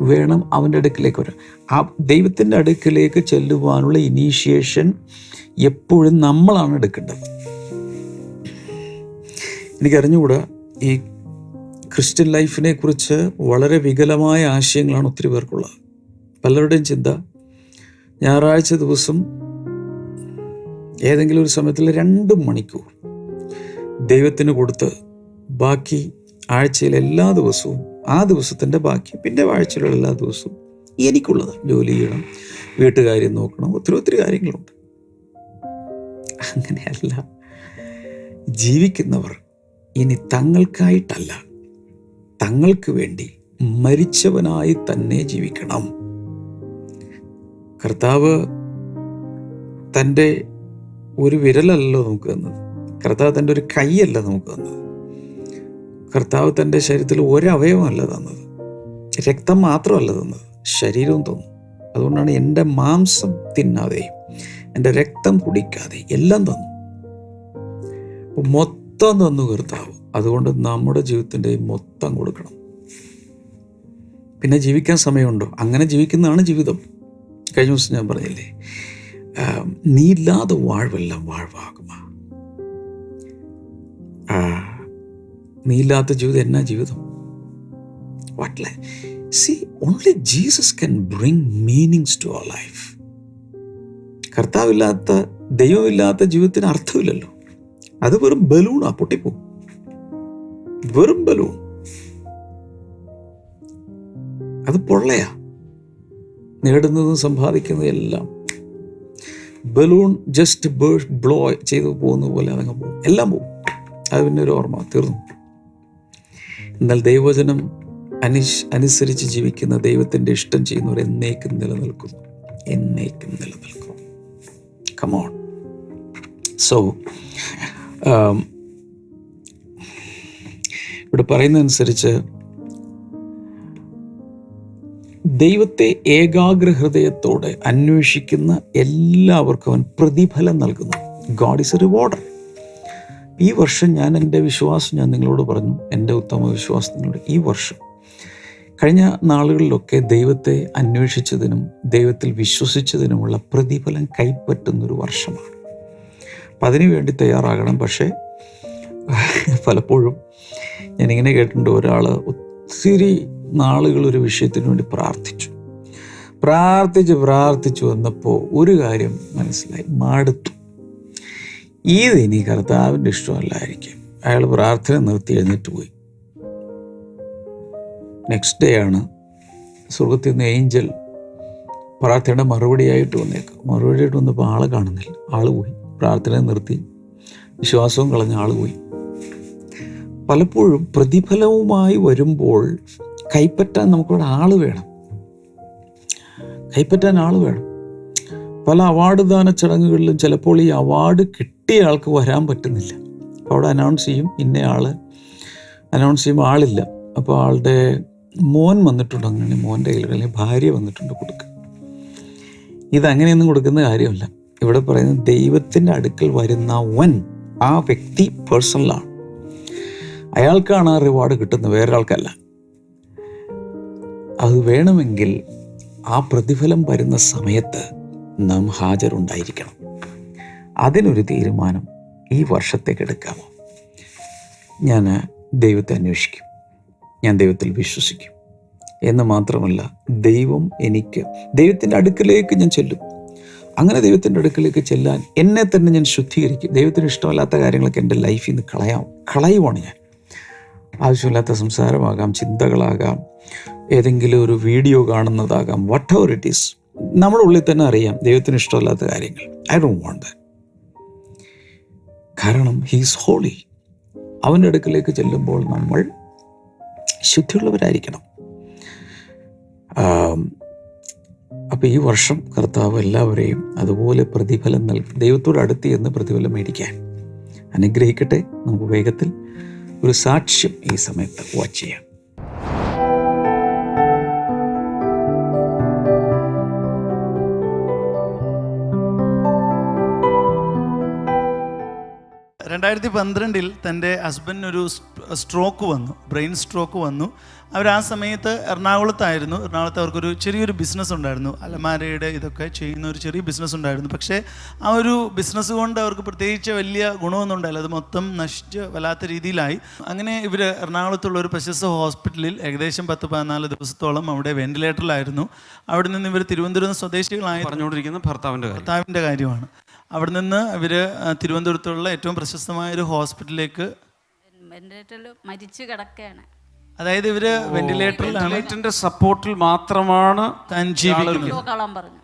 Speaker 2: വേണം അവന്റെ അടുക്കിലേക്ക് വരാൻ. ആ ദൈവത്തിന്റെ അടുക്കിലേക്ക് ചെല്ലുവാനുള്ള ഇനീഷ്യേഷൻ എപ്പോഴും നമ്മളാണ് എടുക്കേണ്ടത്. എനിക്കറിഞ്ഞുകൂടാ ഈ ക്രിസ്ത്യൻ ലൈഫിനെ കുറിച്ച് വളരെ വികലമായ ആശയങ്ങളാണ് ഒത്തിരി പേർക്കുള്ളത്. പലരുടെയും ചിന്ത ഞായറാഴ്ച ദിവസം ഏതെങ്കിലും ഒരു സമയത്തിൽ രണ്ട് മണിക്കൂർ ദൈവത്തിന് കൊടുത്ത് ബാക്കി ആഴ്ചയിലെ എല്ലാ ദിവസവും ആ ദിവസത്തിന്റെ ബാക്കി പിന്നെ ആഴ്ചയിലുള്ള എല്ലാ ദിവസവും എനിക്കുള്ളത് ജോലി ചെയ്യണം വീട്ടുകാര്യം നോക്കണം ഒത്തിരി ഒത്തിരി കാര്യങ്ങളുണ്ട്. അങ്ങനെയല്ല. ജീവിക്കുന്നവർ ഇനി തങ്ങൾക്കായിട്ടല്ല തങ്ങൾക്ക് വേണ്ടി മരിച്ചവനായി തന്നെ ജീവിക്കണം. കർത്താവ് തന്റെ ഒരു വിരലല്ലോ നമുക്ക് തന്നത്. കർത്താവ് തന്റെ ഒരു കൈയല്ല നമുക്ക് തന്നത്. കർത്താവ് തന്റെ ശരീരത്തിൽ ഒരവയവമല്ല തന്നത്. രക്തം മാത്രമല്ല തന്നത്. ശരീരവും തന്നു. അതുകൊണ്ടാണ് എന്റെ മാംസം തിന്നാതെയും എന്റെ രക്തം കുടിക്കാതെ എല്ലാം തന്നു. മൊത്തം തന്നു കർത്താവ്. അതുകൊണ്ട് നമ്മുടെ ജീവിതത്തിന്റെ മൊത്തം കൊടുക്കണം. പിന്നെ ജീവിക്കാൻ സമയമുണ്ടോ? അങ്ങനെ ജീവിക്കുന്നതാണ് ജീവിതം. കഴിഞ്ഞ ദിവസം ഞാൻ പറഞ്ഞില്ലേ നീ ഇല്ലാതെ വാഴ്വെല്ലാം വാഴ്വാകുമാ. നീ ഇല്ലാത്ത ജീവിതം എന്നാ ജീവിതം? What'll see only Jesus can bring meanings to our life കർത്താവില്ലാത്ത ദൈവമില്ലാത്ത ജീവിതത്തിന് അർത്ഥമില്ലല്ലോ. അത് വെറും ബലൂണാ പൊട്ടിപ്പോവും വെറും ബലൂൺ അത് പൊള്ളയാ. നേടുന്നതും സമ്പാദിക്കുന്നതും എല്ലാം. ബലൂൺ ജസ്റ്റ് ബേഴ്സ് ബ്ലോ ചെയ്തു പോകുന്ന പോലെ അതങ്ങ് പോകും. എല്ലാം പോകും. അത് പിന്നെ ഒരു ഓർമ്മ തീർന്നു. എന്നാൽ ദൈവവചനം അനുഷ് അനുസരിച്ച് ജീവിക്കുന്ന ദൈവത്തിന്റെ ഇഷ്ടം ചെയ്യുന്നവർ എന്നേക്കും നിലനിൽക്കുന്നു. എന്നേക്കും നിലനിൽക്കും കമോൺ സോ ഇവിടെ പറയുന്നതനുസരിച്ച് ദൈവത്തെ ഏകാഗ്ര ഹൃദയത്തോടെ അന്വേഷിക്കുന്ന എല്ലാവർക്കും അവൻ പ്രതിഫലം നൽകുന്നു. ഗോഡ് ഇസ് എ റിവാർഡർ ഈ വർഷം ഞാൻ എന്റെ വിശ്വാസം ഞാൻ നിങ്ങളോട് പറഞ്ഞു എന്റെ ഉത്തമ വിശ്വാസം നിങ്ങളോട് ഈ വർഷം. കഴിഞ്ഞ നാളുകളിലൊക്കെ ദൈവത്തെ അന്വേഷിച്ചതിനും ദൈവത്തിൽ വിശ്വസിച്ചതിനുമുള്ള പ്രതിഫലം കൈപ്പറ്റുന്നൊരു വർഷമാണ്. അപ്പം അതിനു വേണ്ടി തയ്യാറാകണം. പക്ഷേ പലപ്പോഴും ഞാനിങ്ങനെ കേട്ടിട്ടുണ്ട് ഒരാൾ ഒത്തിരി നാളുകൾ ഒരു വിഷയത്തിന് വേണ്ടി പ്രാർത്ഥിച്ചു. പ്രാർത്ഥിച്ച് പ്രാർത്ഥിച്ചു വന്നപ്പോൾ ഒരു കാര്യം മനസ്സിലായി. മടുത്തു. ഇത് ഇനി കർത്താവിന്റെ ഇഷ്ടമല്ലായിരിക്കും. അയാൾ പ്രാർത്ഥന നിർത്തി എഴുന്നേറ്റ് പോയി. നെക്സ്റ്റ് ഡേ ആണ് സ്വർഗത്തിൽ നിന്ന് ഏഞ്ചൽ പ്രാർത്ഥനയുടെ മറുപടിയായിട്ട് വന്നേക്കും മറുപടിയായിട്ട് വന്നപ്പോൾ ആളെ കാണുന്നില്ല. ആൾ പോയി. പ്രാർത്ഥന നിർത്തി. വിശ്വാസവും കളഞ്ഞ ആൾ പോയി. പലപ്പോഴും പ്രതിഫലവുമായി വരുമ്പോൾ കൈപ്പറ്റാൻ നമുക്കിവിടെ ആൾ വേണം. കൈപ്പറ്റാൻ ആൾ വേണം. പല അവാർഡ് ദാന ചടങ്ങുകളിലും ചിലപ്പോൾ ഈ അവാർഡ് കിട്ടിയ ആൾക്ക് വരാൻ പറ്റുന്നില്ല. അവിടെ അനൗൺസ് ചെയ്യും ഇന്ന ആൾ അനൗൺസ് ചെയ്യുമ്പോൾ ആളില്ല. അപ്പോൾ ആളുടെ മോൻ വന്നിട്ടുണ്ട് അങ്ങനെ മോന്റെ കയ്യിൽ അല്ലെങ്കിൽ ഭാര്യ വന്നിട്ടുണ്ട് കൊടുക്കുക ഇതങ്ങനെയൊന്നും കൊടുക്കുന്ന കാര്യമല്ല. ഇവിടെ പറയുന്നത് ദൈവത്തിന്റെ അടുക്കൽ വരുന്ന വൻ ആ വ്യക്തി പേഴ്സണലാണ് അയാൾക്കാണ് ആ റിവാർഡ് കിട്ടുന്നത് വേറൊരാൾക്കല്ല. അത് വേണമെങ്കിൽ ആ പ്രതിഫലം വരുന്ന സമയത്ത് നാം ഹാജരുണ്ടായിരിക്കണം. അതിനൊരു തീരുമാനം ഈ വർഷത്തേക്ക് എടുക്കാമോ ഞാൻ ദൈവത്തെ അന്വേഷിക്കും. ഞാൻ ദൈവത്തിൽ വിശ്വസിക്കും. എന്ന് മാത്രമല്ല ദൈവം എനിക്ക് ദൈവത്തിന്റെ അടുക്കലേക്ക് ഞാൻ ചെല്ലും. അങ്ങനെ ദൈവത്തിന്റെ അടുക്കലേക്ക് ചെല്ലാൻ എന്നെ തന്നെ ഞാൻ ശുദ്ധീകരിക്കും. ദൈവത്തിന് ഇഷ്ടമല്ലാത്ത കാര്യങ്ങളൊക്കെ എന്റെ ലൈഫിൽ നിന്ന് കളയാം. കളയുവാണ് ഞാൻ. ആവശ്യമില്ലാത്ത സംസാരമാകാം ചിന്തകളാകാം ഏതെങ്കിലും ഒരു വീഡിയോ കാണുന്നതാകാം വട്ട് എവർ ഇറ്റ് ഈസ് നമ്മുടെ ഉള്ളിൽ തന്നെ അറിയാം ദൈവത്തിന് ഇഷ്ടമല്ലാത്ത കാര്യങ്ങൾ. ഐ ഡോണ്ട് വാണ്ട് കാരണം ഹീസ് ഹോളി അവന്റെ അടുക്കലേക്ക് ചെല്ലുമ്പോൾ നമ്മൾ ശുദ്ധിയുള്ളവരായിരിക്കണം. അപ്പോൾ ഈ വർഷം കർത്താവ് എല്ലാവരെയും അതുപോലെ പ്രതിഫലം നൽകി ദൈവത്തോട് അടുത്ത് എന്ന് പ്രതിഫലം മേടിക്കാൻ അനുഗ്രഹിക്കട്ടെ. നമുക്ക് വേഗത്തിൽ ഒരു സാക്ഷ്യം ഈ സമയത്ത് വാച്ച് ചെയ്യാം.
Speaker 3: രണ്ടായിരത്തി പന്ത്രണ്ടിൽ തന്റെ ഹസ്ബൻഡിനൊരു സ്ട്രോക്ക് വന്നു ബ്രെയിൻ സ്ട്രോക്ക് വന്നു. അവർ ആ സമയത്ത് എറണാകുളത്തായിരുന്നു. എറണാകുളത്ത് അവർക്കൊരു ചെറിയൊരു ബിസിനസ് ഉണ്ടായിരുന്നു. അലമാരയുടെ ഇതൊക്കെ ചെയ്യുന്ന ഒരു ചെറിയ ബിസിനസ് ഉണ്ടായിരുന്നു. പക്ഷേ ആ ഒരു ബിസിനസ് കൊണ്ട് അവർക്ക് പ്രത്യേകിച്ച് വലിയ ഗുണമൊന്നും ഉണ്ടായില്ല. അത് മൊത്തം നശിച്ച് വല്ലാത്ത രീതിയിലായി. അങ്ങനെ ഇവർ എറണാകുളത്തുള്ള ഒരു പ്രശസ്ത ഹോസ്പിറ്റലിൽ ഏകദേശം പത്ത് പതിനാല് ദിവസത്തോളം അവിടെ വെന്റിലേറ്ററിലായിരുന്നു. അവിടെ നിന്ന് ഇവർ തിരുവനന്തപുരം സ്വദേശികളായി
Speaker 4: പറഞ്ഞുകൊണ്ടിരിക്കുന്ന ഭർത്താവിന്റെ
Speaker 3: ഭർത്താവിന്റെ കാര്യമാണ്. അവിടെ നിന്ന് ഇവർ തിരുവനന്തപുരത്തുള്ള ഏറ്റവും പ്രശസ്തമായ ഒരു ഹോസ്പിറ്റലിലേക്ക്
Speaker 5: വെന്റിലേറ്ററിൽ മരിച്ചു കിടക്കുകയാണ്
Speaker 3: അതായത് ഇവർ വെന്റിലേറ്ററിലാണ്
Speaker 4: വെന്റിലേറ്ററിന്റെ സപ്പോർട്ടിൽ മാത്രമാണ്
Speaker 3: താൻ ജീവിക്കുന്നത്.
Speaker 5: പറഞ്ഞു.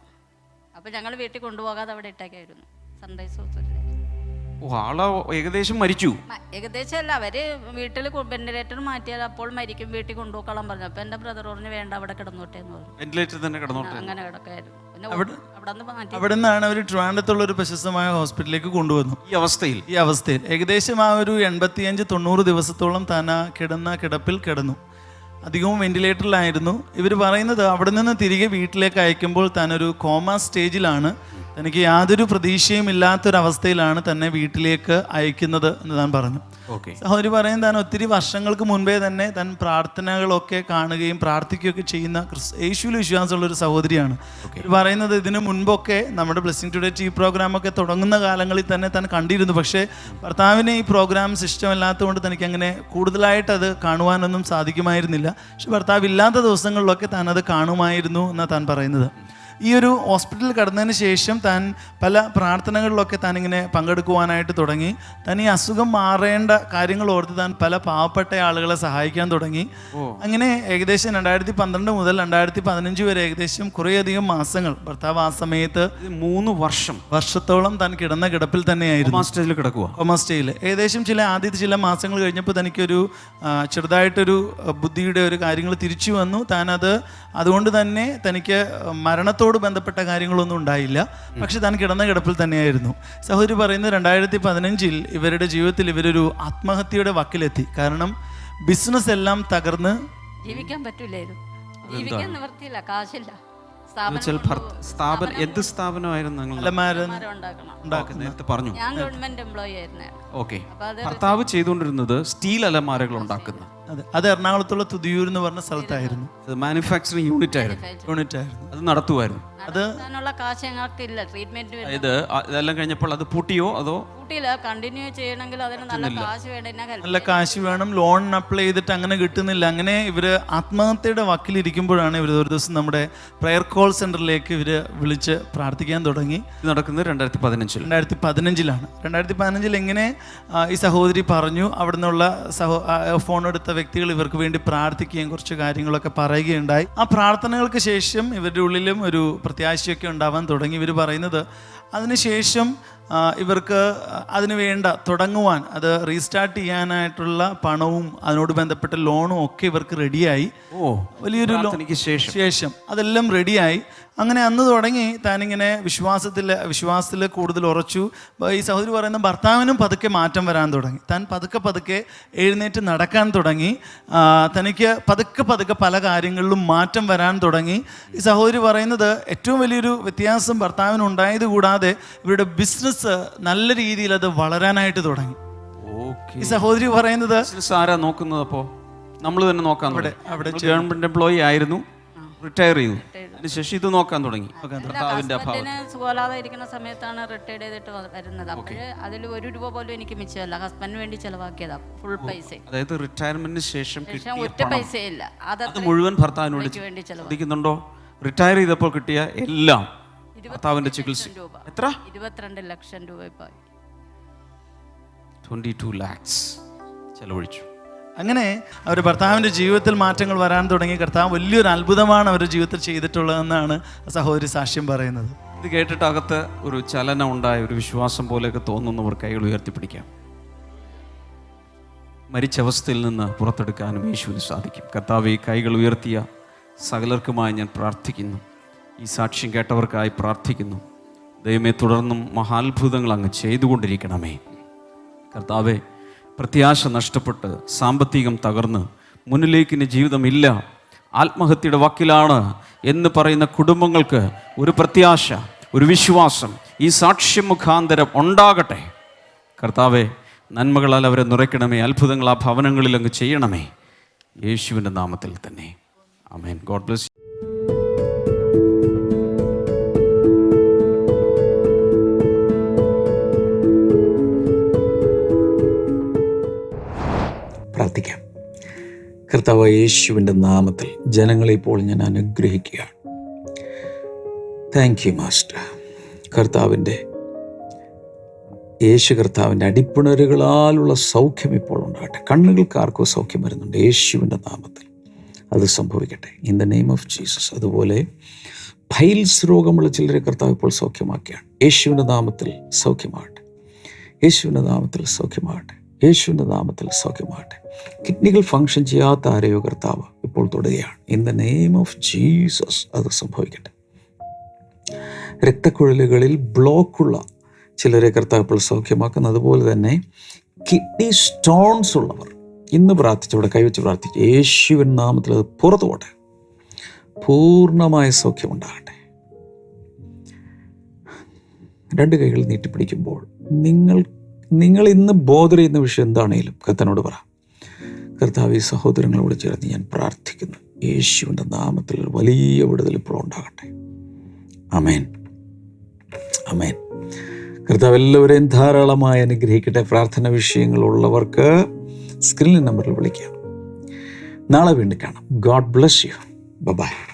Speaker 5: അപ്പോൾ ഞങ്ങൾ വീട്ടിൽ കൊണ്ടുപോകാതെ അവിടെ ഇട്ടേക്കായിരുന്നു. സൺറൈസ് ഹോസ്പിറ്റലിൽ
Speaker 4: ആൾ ഏകദേശം മരിച്ചു.
Speaker 5: ഏകദേശം അല്ല അവർ വീട്ടിൽ വെന്റിലേറ്റർ മാറ്റിയാൽ അപ്പോൾ മരിക്കും വീട്ടിൽ കൊണ്ടുപോകാൻ പറഞ്ഞു. അപ്പൊ എന്റെ ബ്രദർ പറഞ്ഞു വേണ്ട അവിടെ കിടന്നോട്ടെ എന്ന് പറഞ്ഞു.
Speaker 4: വെന്റിലേറ്റർ തന്നെ കിടന്നോട്ടെ.
Speaker 5: അങ്ങനെ കിടക്കായിരുന്നു.
Speaker 3: അവിടെ- നിന്നാണ് അവർ ട്രിവാൻഡത്തുള്ള ഒരു പ്രശസ്തമായ ഹോസ്പിറ്റലിലേക്ക് കൊണ്ടുവന്നു.
Speaker 4: ഈ അവസ്ഥയിൽ?
Speaker 3: ഈ അവസ്ഥയിൽ. ഏകദേശം ആ ഒരു എൺപത്തിയഞ്ച് തൊണ്ണൂറ് ദിവസത്തോളം താൻ ആ കിടന്ന കിടപ്പിൽ കിടന്നു. അധികവും വെന്റിലേറ്ററിലായിരുന്നു ഇവർ പറയുന്നത് അവിടെ നിന്ന് തിരികെ വീട്ടിലേക്ക് അയക്കുമ്പോൾ താനൊരു ഒരു കോമ സ്റ്റേജിലാണ് തനിക്ക് യാതൊരു പ്രതീക്ഷയും ഇല്ലാത്തൊരവസ്ഥയിലാണ് തന്നെ വീട്ടിലേക്ക് അയക്കുന്നത് എന്ന് താൻ പറഞ്ഞു. സഹോദരി പറയും താൻ ഒത്തിരി വർഷങ്ങൾക്ക് മുൻപേ തന്നെ താൻ പ്രാർത്ഥനകളൊക്കെ കാണുകയും പ്രാർത്ഥിക്കുകയൊക്കെ ചെയ്യുന്ന യേശുവിൽ വിശ്വാസമുള്ള ഒരു സഹോദരിയാണ്. പറയുന്നത് ഇതിനു മുൻപൊക്കെ നമ്മുടെ ബ്ലെസ്സിങ് ടുഡേ ടി പ്രോഗ്രാമൊക്കെ തുടങ്ങുന്ന കാലങ്ങളിൽ തന്നെ താൻ കണ്ടിരുന്നു. പക്ഷേ ഭർത്താവിന് ഈ പ്രോഗ്രാം ഇഷ്ടമല്ലാത്തതുകൊണ്ട് തനിക്ക് അങ്ങനെ കൂടുതലായിട്ട് അത് കാണുവാനൊന്നും സാധിക്കുമായിരുന്നില്ല. പക്ഷെ ഭർത്താവ് ഇല്ലാത്ത ദിവസങ്ങളിലൊക്കെ താൻ അത് കാണുമായിരുന്നു എന്നാണ് താൻ പറയുന്നത്. ഈ ഒരു ഹോസ്പിറ്റലിൽ കടന്നതിന് ശേഷം താൻ പല പ്രാർത്ഥനകളിലൊക്കെ താൻ ഇങ്ങനെ പങ്കെടുക്കുവാനായിട്ട് തുടങ്ങി. താൻ ഈ അസുഖം മാറേണ്ട കാര്യങ്ങൾ ഓർത്ത് താൻ പല പാവപ്പെട്ട ആളുകളെ സഹായിക്കാൻ തുടങ്ങി. അങ്ങനെ ഏകദേശം രണ്ടായിരത്തി പന്ത്രണ്ട് മുതൽ രണ്ടായിരത്തി പതിനഞ്ച് വരെ ഏകദേശം കുറേയധികം മാസങ്ങൾ ഭർത്താവ് ആ സമയത്ത്
Speaker 4: മൂന്ന് വർഷം.
Speaker 3: വർഷത്തോളം താൻ കിടന്ന കിടപ്പിൽ തന്നെയായിരുന്നു.
Speaker 4: സ്റ്റേജിൽ കിടക്കുക
Speaker 3: കൊമ സ്റ്റേയിൽ ഏകദേശം ചില ആദ്യത്തെ ചില മാസങ്ങൾ കഴിഞ്ഞപ്പോൾ തനിക്കൊരു ചെറുതായിട്ടൊരു ബുദ്ധിയുടെ ഒരു കാര്യങ്ങൾ തിരിച്ചു വന്നു. താനത് അതുകൊണ്ട് തന്നെ തനിക്ക് മരണത്തോട് ബന്ധപ്പെട്ട കാര്യങ്ങളൊന്നും ഉണ്ടായില്ല. പക്ഷെ താൻ കിടന്ന കിടപ്പിൽ തന്നെയായിരുന്നു. സഹോദരി പറയുന്നത് രണ്ടായിരത്തി പതിനഞ്ചിൽ ഇവരുടെ ജീവിതത്തിൽ ഇവരൊരു ആത്മഹത്യയുടെ വക്കിലെത്തി. കാരണം ബിസിനസ് എല്ലാം തകർന്ന്
Speaker 5: ജീവിക്കാൻ പറ്റില്ലായിരുന്നു ജീവിക്കാൻ നിവർത്തിയില്ല കാശില്ല. സ്ഥാപനം
Speaker 4: എന്ത് സ്ഥാപനമായിരുന്നു
Speaker 3: അലമാര
Speaker 5: ഉണ്ടാക്കണം.
Speaker 4: ഓക്കേ, നേരത്തെ പറഞ്ഞു.
Speaker 5: ഞാൻ ഗവൺമെന്റ് എംപ്ലോയി ആയിരുന്നു.
Speaker 4: ഓക്കെ.
Speaker 5: അപ്പോൾ അത്
Speaker 4: ഭർത്താവ് ചെയ്തുകൊണ്ടിരുന്നത് സ്റ്റീൽ അലമാരകൾ ഉണ്ടാക്കുന്ന
Speaker 3: അതെ. അത് എറണാകുളത്തുള്ള തുതിയൂർ എന്ന് പറഞ്ഞ സ്ഥലത്തായിരുന്നു.
Speaker 4: മാനുഫാക്ചറിങ് യൂണിറ്റ് ആയിരുന്നു.
Speaker 3: യൂണിറ്റ് ആയിരുന്നു.
Speaker 4: അത് നടത്തുമായിരുന്നു.
Speaker 5: അത് കാശ് ഞങ്ങൾക്കില്ല. ട്രീറ്റ്മെന്റ്
Speaker 4: ഇത് ഇതെല്ലാം കഴിഞ്ഞപ്പോൾ അത് പൂട്ടിയോ അതോ?
Speaker 5: കൂട്ടിയില്ല കണ്ടിന്യൂ ചെയ്യണമെങ്കിൽ അതിന് നല്ല കാശ് വേണ്ട എന്നെ help
Speaker 3: നല്ല കാശ് വേണം ലോൺ അപ്ലൈ ചെയ്തിട്ട് അങ്ങനെ കിട്ടുന്നില്ല. അങ്ങനെ ഇവർ ആത്മഹത്യയുടെ വക്കിലിരിക്കുമ്പോഴാണ് ഇവർ ഒരു ദിവസം നമ്മുടെ പ്രയർ കോൾ സെന്ററിലേക്ക് ഇവർ വിളിച്ച് പ്രാർത്ഥിക്കാൻ തുടങ്ങി.
Speaker 4: ഇത് നടക്കുന്നത് രണ്ടായിരത്തി പതിനഞ്ചിൽ
Speaker 3: രണ്ടായിരത്തി പതിനഞ്ചിലാണ് രണ്ടായിരത്തി പതിനഞ്ചിൽ എങ്ങനെ ആ, ഈ സഹോദരി പറഞ്ഞു അവിടെ നിന്നുള്ള സഹോ ആ, ഫോൺ എടുത്ത വ്യക്തികൾ ഇവർക്ക് വേണ്ടി പ്രാർത്ഥിക്കുകയും കുറച്ച് കാര്യങ്ങളൊക്കെ പറയുകയുണ്ടായി. ആ പ്രാർത്ഥനകൾക്ക് ശേഷം ഇവരുടെ ഉള്ളിലും ഒരു പ്രത്യാശയൊക്കെ ഉണ്ടാവാൻ തുടങ്ങി. ഇവർ പറയുന്നത് അതിനുശേഷം ഇവർക്ക് അതിന് വേണ്ട തുടങ്ങുവാൻ അത് റീസ്റ്റാർട്ട് ചെയ്യാനായിട്ടുള്ള പണവും അതിനോട് ബന്ധപ്പെട്ട ലോണും ഒക്കെ ഇവർക്ക് റെഡിയായി
Speaker 4: ഓ
Speaker 3: വലിയൊരു
Speaker 4: ശേഷം.
Speaker 3: ശേഷം. അതെല്ലാം റെഡിയായി അങ്ങനെ അന്ന് തുടങ്ങി താനിങ്ങനെ വിശ്വാസത്തിൽ വിശ്വാസത്തിൽ കൂടുതൽ ഉറച്ചു. ഈ സഹോദരി പറയുന്ന ഭർത്താവിനും പതുക്കെ മാറ്റം വരാൻ തുടങ്ങി. താൻ പതുക്കെ പതുക്കെ എഴുന്നേറ്റ് നടക്കാൻ തുടങ്ങി. തനിക്ക് പതുക്കെ പതുക്കെ പല കാര്യങ്ങളിലും മാറ്റം വരാൻ തുടങ്ങി. ഈ സഹോദരി പറയുന്നത് ഏറ്റവും വലിയൊരു വ്യത്യാസം ഭർത്താവിന് ഉണ്ടായത് കൂടാതെ ഇവരുടെ ബിസിനസ് നല്ല രീതിയിൽ അത് വളരാനായിട്ട് തുടങ്ങി.
Speaker 4: ഓക്കെ.
Speaker 3: ഈ സഹോദരി പറയുന്നത്
Speaker 4: ആരാ നോക്കുന്നത് അപ്പോ? നമ്മൾ തന്നെ നോക്കാം
Speaker 3: അവിടെ- അവിടെ
Speaker 4: ഗവൺമെന്റ് എംപ്ലോയി ആയിരുന്നു. റിട്ടയർ ചെയ്തു. അതിനുശേഷം ഇത് നോക്കാൻ തുടങ്ങി. ഭർത്താവിന്റെ അഭാവം.
Speaker 5: സുഖമില്ലാതെ ഇരിക്കുന്ന സമയത്താണ് റിട്ടയർ ചെയ്തിട്ട് വരുന്നത്. അതിൽ ഒരു രൂപ പോലും എനിക്ക് മിച്ചമല്ല. ഹസ്ബൻഡിന് വേണ്ടി ചെലവാക്കിയതാ. ഫുൾ പൈസ
Speaker 4: അതായത് റിട്ടയർമെന്റിന് ശേഷം
Speaker 5: ഒറ്റ
Speaker 4: പൈസ
Speaker 5: പൈസയില്ല. അത്
Speaker 4: മുഴുവൻ ഭർത്താവിനോട്
Speaker 5: വേണ്ടി
Speaker 4: ചെലവാക്കുന്നുണ്ടോ റിട്ടയർ ചെയ്തപ്പോൾ കിട്ടിയ എല്ലാം ഭർത്താവിന്റെ ചികിത്സ. എത്ര?
Speaker 5: ഇരുപത്തിരണ്ട് ലക്ഷം രൂപ ഇപ്പൊ.
Speaker 4: ട്വന്റി ടു ലാക്സ് ചെലവഴിച്ചു.
Speaker 3: അങ്ങനെ അവർ ഭർത്താവിന്റെ ജീവിതത്തിൽ മാറ്റങ്ങൾ വരാൻ തുടങ്ങി. കർത്താവ് വലിയൊരു അത്ഭുതമാണ് അവരുടെ ജീവിതത്തിൽ ചെയ്തിട്ടുള്ളതെന്നാണ് സഹോദരി സാക്ഷ്യം പറയുന്നത്.
Speaker 4: ഇത് കേട്ടിട്ട് അകത്ത് ഒരു ചലനം ഉണ്ടായ ഒരു വിശ്വാസം പോലെയൊക്കെ തോന്നുന്നവർ കൈകൾ ഉയർത്തിപ്പിടിക്കാം മരിച്ച അവസ്ഥയിൽ നിന്ന് പുറത്തെടുക്കാനും യേശുവിന് സാധിക്കും. കർത്താവ് ഈ കൈകൾ ഉയർത്തിയ സകലർക്കുമായി ഞാൻ പ്രാർത്ഥിക്കുന്നു. ഈ സാക്ഷ്യം കേട്ടവർക്കായി പ്രാർത്ഥിക്കുന്നു. ദൈവമേ തുടർന്നും മഹാത്ഭുതങ്ങൾ അങ്ങ് ചെയ്തുകൊണ്ടിരിക്കണമേ. കർത്താവെ പ്രത്യാശ നഷ്ടപ്പെട്ട് സാമ്പത്തികം തകർന്ന് മുന്നിലേക്ക് ഇനി ജീവിതമില്ല. ആത്മഹത്യയുടെ വക്കിലാണ് എന്ന് പറയുന്ന കുടുംബങ്ങൾക്ക് ഒരു പ്രത്യാശ ഒരു വിശ്വാസം ഈ സാക്ഷ്യം മുഖാന്തരം ഉണ്ടാകട്ടെ. കർത്താവെ നന്മകളാൽ അവരെ നിറയ്ക്കണമേ അത്ഭുതങ്ങൾ ആ ഭവനങ്ങളിൽ അങ്ങ് ചെയ്യണമേ. യേശുവിന്റെ നാമത്തിൽ തന്നെ. ആമേൻ. ഗോഡ് ബ്ലസ്
Speaker 2: കർത്താവ് യേശുവിന്റെ നാമത്തിൽ ജനങ്ങളെ ഇപ്പോൾ ഞാൻ അനുഗ്രഹിക്കുകയാണ്. താങ്ക് യു മാസ്റ്റർ കർത്താവിന്റെ യേശു കർത്താവിന്റെ അടിപ്പിണരുകളാലുള്ള സൗഖ്യം ഇപ്പോൾ ഉണ്ടാകട്ടെ. കണ്ണുകൾക്ക് സൗഖ്യം വരുന്നുണ്ട്. യേശുവിന്റെ നാമത്തിൽ അത് സംഭവിക്കട്ടെ. In the name of Jesus അതുപോലെ ഫൈൽസ് രോഗമുള്ള ചിലരെ കർത്താവ് ഇപ്പോൾ സൗഖ്യമാക്കിയാണ് യേശുവിന്റെ നാമത്തിൽ സൗഖ്യമാകട്ടെ. യേശുവിന്റെ നാമത്തിൽ സൗഖ്യമാകട്ടെ. യേശുവിന്റെ നാമത്തിൽ സൗഖ്യമാകട്ടെ. കിഡ്നികൾ ഫങ്ഷൻ ചെയ്യാത്ത ആരെയോ കർത്താവ് ഇപ്പോൾ തുടരുകയാണ് in the name of Jesus അത് സംഭവിക്കട്ടെ. രക്തക്കുഴലുകളിൽ ബ്ലോക്കുള്ള ചിലരെ കർത്താവ് ഇപ്പോൾ സൗഖ്യമാക്കുന്നത് അതുപോലെ തന്നെ കിഡ്നി സ്റ്റോൺസ് ഉള്ളവർ ഇന്ന് പ്രാർത്ഥിച്ചു ഇവിടെ കൈവച്ച് പ്രാർത്ഥിച്ചു യേശുവിൻ നാമത്തിൽ അത് പുറത്തു പോട്ടെ പൂർണമായ സൗഖ്യമുണ്ടാകട്ടെ. രണ്ട് കൈകൾ നീട്ടിപ്പിടിക്കുമ്പോൾ നിങ്ങൾ നിങ്ങൾ ഇന്ന് ബോധർ ചെയ്യുന്ന വിഷയം എന്താണേലും കർത്തനോട് പറ. കർത്താവ് ഈ സഹോദരങ്ങളോട് ചേർന്ന് ഞാൻ പ്രാർത്ഥിക്കുന്നു. യേശുവിന്റെ നാമത്തിൽ ഒരു വലിയ വിടുതൽ ഇപ്പോൾ ഉണ്ടാകട്ടെ. അമേൻ അമേൻ കർത്താവ് എല്ലാവരെയും ധാരാളമായി അനുഗ്രഹിക്കട്ടെ. പ്രാർത്ഥന വിഷയങ്ങളുള്ളവർക്ക് സ്ക്രീനിൽ നമ്പറിൽ വിളിക്കാം. നാളെ വീണ്ടും കാണാം. God bless you. ബൈ.